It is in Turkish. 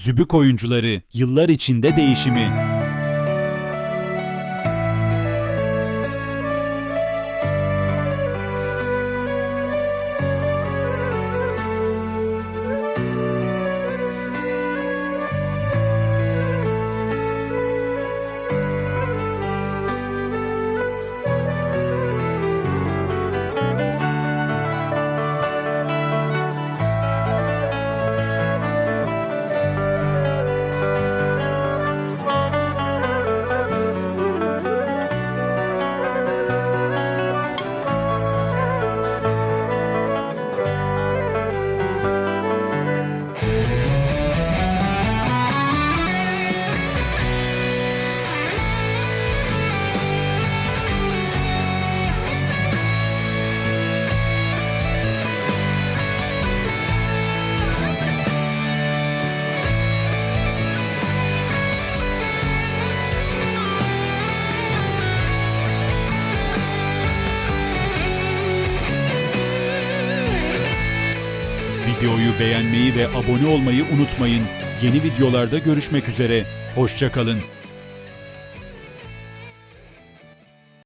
Zübük oyuncuları yıllar içinde değişimi. Videoyu beğenmeyi ve abone olmayı unutmayın. Yeni videolarda görüşmek üzere. Hoşçakalın.